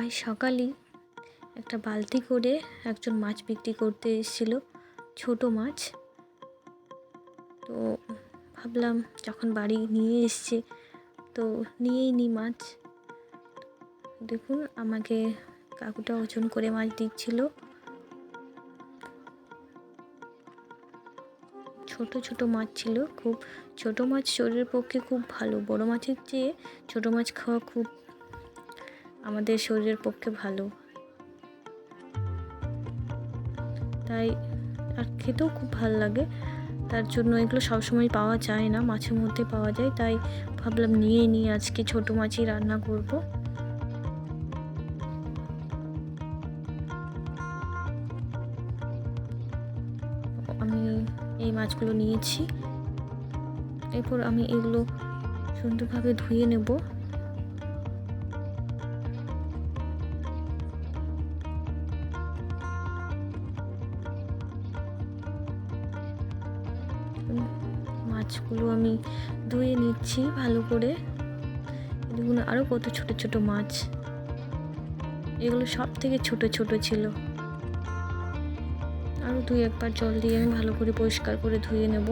আজ সকালেই একটা বালতি করে একজন মাছ বিক্রি করতে এসেছিল, ছোট মাছ। তো ভাবলাম যখন বাড়ি নিয়ে এসছে, তো নিয়েই নি মাছ। দেখুন, আমাকে কাকুটা ওজন করে মাছ দিচ্ছিল। ছোট ছোট মাছ ছিল, খুব ছোট মাছ শরীরের পক্ষে খুব ভালো, বড় মাছের চেয়ে ছোট মাছ খাওয়া খুব আমাদের শরীরের পক্ষে ভালো। তাই আর খেতেও খুব ভালো লাগে। তার জন্য এগুলো সবসময় পাওয়া যায় না, মাছের মধ্যে পাওয়া যায়। তাই ভাবলাম নিয়ে নিয়ে আজকে ছোট মাছই রান্না করব। আমি এই মাছগুলো নিয়েছি। এরপর আমি এগুলো সুন্দরভাবে ধুয়ে নেব। মাছগুলো আমি ধুয়ে নিচ্ছি ভালো করে। দেখুন আরও কত ছোট ছোট মাছ। এগুলো সব থেকে ছোট ছোট ছিল। আরও দুই একবার জল দিয়ে আমি ভালো করে পরিষ্কার করে ধুয়ে নেব।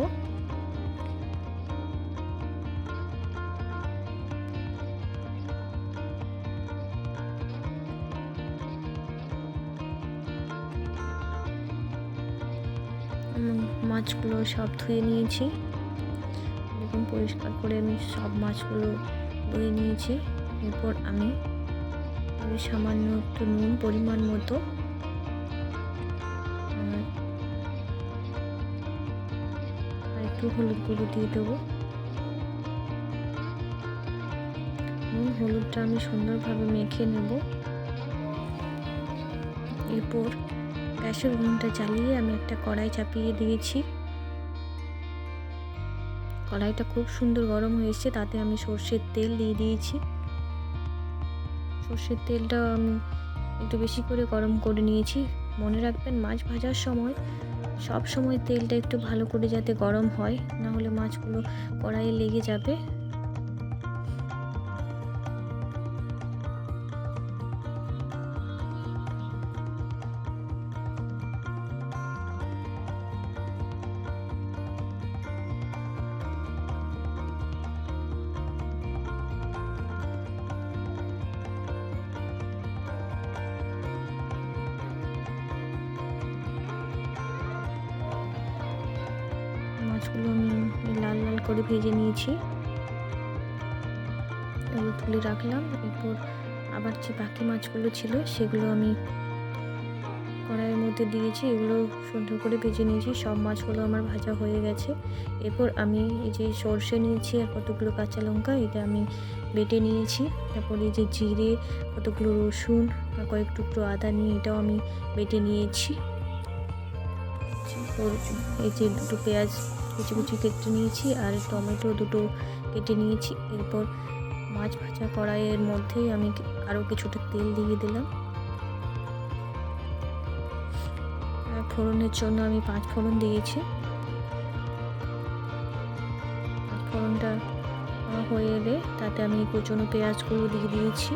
মাছগুলো সব ধুয়ে নিয়েছি। দেখুন পরিষ্কার করে আমি সব মাছগুলো ধুয়ে নিয়েছি। এরপর আমি সামান্য একটু নুন পরিমাণ মতো। আর একটু হলুদ গুঁড়ো দিয়ে দেবো। নুন, হলুদটা আমি সুন্দরভাবে মেখে নেব। এরপর গ্যাসের উনুনটা জ্বালিয়ে আমি একটা কড়াই চাপিয়ে দিয়েছি। কড়াইটা খুব সুন্দর গরম হয়েছে তাতে আমি সর্ষের তেল দিয়ে দিয়েছি। সর্ষের তেলটা আমি একটু বেশি করে গরম করে নিয়েছি। মনে রাখবেন মাছ ভাজার সময় সব সময় তেলটা একটু ভালো করে যাতে গরম হয়, না হলে মাছগুলো কড়াইয়ে লেগে যাবে। মাছগুলো আমি লাল লাল করে ভেজে নিয়েছি। এগুলো তুলে রাখলাম, এরপর আবার যে বাকি মাছগুলো ছিল সেগুলো আমি কড়াইয়ের মধ্যে দিয়েছি, এগুলো সুন্দর করে ভেজে নিয়েছি, সব মাছগুলো আমার ভাজা হয়ে গেছে। এরপর আমি এই যে সর্ষে নিয়েছি আর কতগুলো কাঁচা লঙ্কা, এটা আমি বেটে নিয়েছি। তারপর এই যে জিরে, কতগুলো রসুন আর কয়েক টুকরো আদা নিয়ে এটাও আমি বেটে নিয়েছি। এই যে দুটো পেঁয়াজ কুচি কুচি কেটে নিয়েছি আর টমেটো দুটো কেটে নিয়েছি। এরপর মাছ ভাজা কড়াইয়ের মধ্যেই আমি আরও কিছুটা তেল দিয়ে দিলাম। ফোড়নের জন্য আমি পাঁচ ফোড়ন দিয়েছি। ফোড়নটা হয়ে এলে তাতে আমি কুচনো পেঁয়াজগুলো দিয়ে দিয়েছি।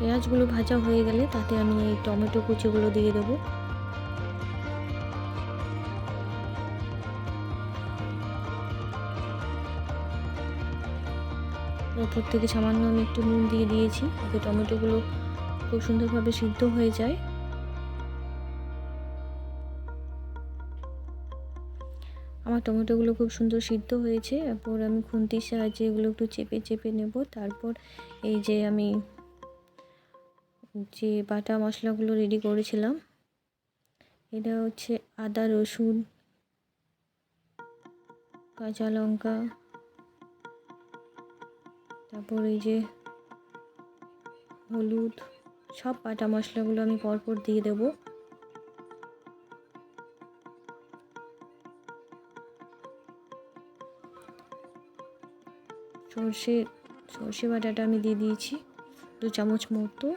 পেঁয়াজগুলো ভাজা হয়ে গেলে তাতে আমি এই টমেটো কুচিগুলো দিয়ে দেবো। ওপর থেকে সামান্য আমি একটু নুন দিয়ে দিয়েছি, যাতে টমেটোগুলো খুব সুন্দরভাবে সিদ্ধ হয়ে যায়। আমার টমেটোগুলো খুব সুন্দর সিদ্ধ হয়েছে, এরপর আমি খুন্তির সাহায্যে এগুলো একটু চেপে চেপে নেব। তারপর এই যে আমি যে বাটা মশলাগুলো রেডি করেছিলাম, এটা হচ্ছে আদা, রসুন, কাঁচা লঙ্কা, তারপর এই যে হলুদ, সব বাটা মশলাগুলো আমি পরপর দিয়ে দেব। সর্ষে সর্ষে বাটাটা আমি দিয়ে দিয়েছি, দু চামচ মতো।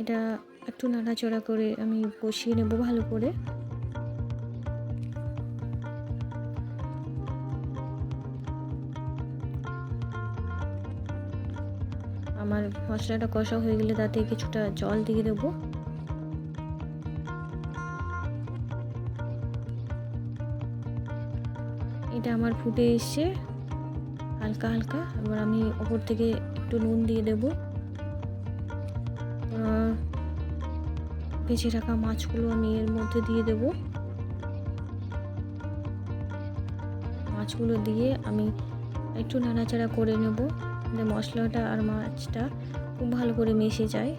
এটা একটু নাড়াচড়া করে আমি কষিয়ে নেব ভালো করে। আমার মশলাটা কষা হয়ে গেলে তাতে কিছুটা জল দিয়ে দেবো। এটা আমার ফুটে এসছে। হালকা হালকা। এবার আমি ওপর থেকে একটু নুন দিয়ে দেবো। ভেজে রাখা মাছগুলো আমি এর মধ্যে দিয়ে দেবো। মাছগুলো দিয়ে আমি একটু নাড়াচাড়া করে নেব যাতে মশলাটা আর মাছটা খুব ভালো করে মিশে যায়।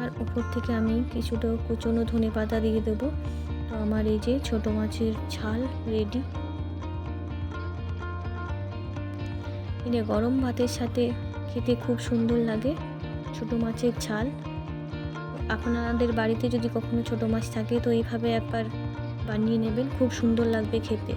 আর ওপর থেকে আমি কিছুটা কুচনো ধনে পাতা দিয়ে দেবো। তো আমার এই যে ছোট মাছের ঝাল রেডি। এটা গরম ভাতের সাথে খেতে খুব সুন্দর লাগে। ছোট মাছের ঝাল। আপনাদের বাড়িতে যদি কখনো ছোট মাছ থাকে, তো এইভাবে একবার বানিয়ে নেবেন। খুব সুন্দর লাগবে খেতে।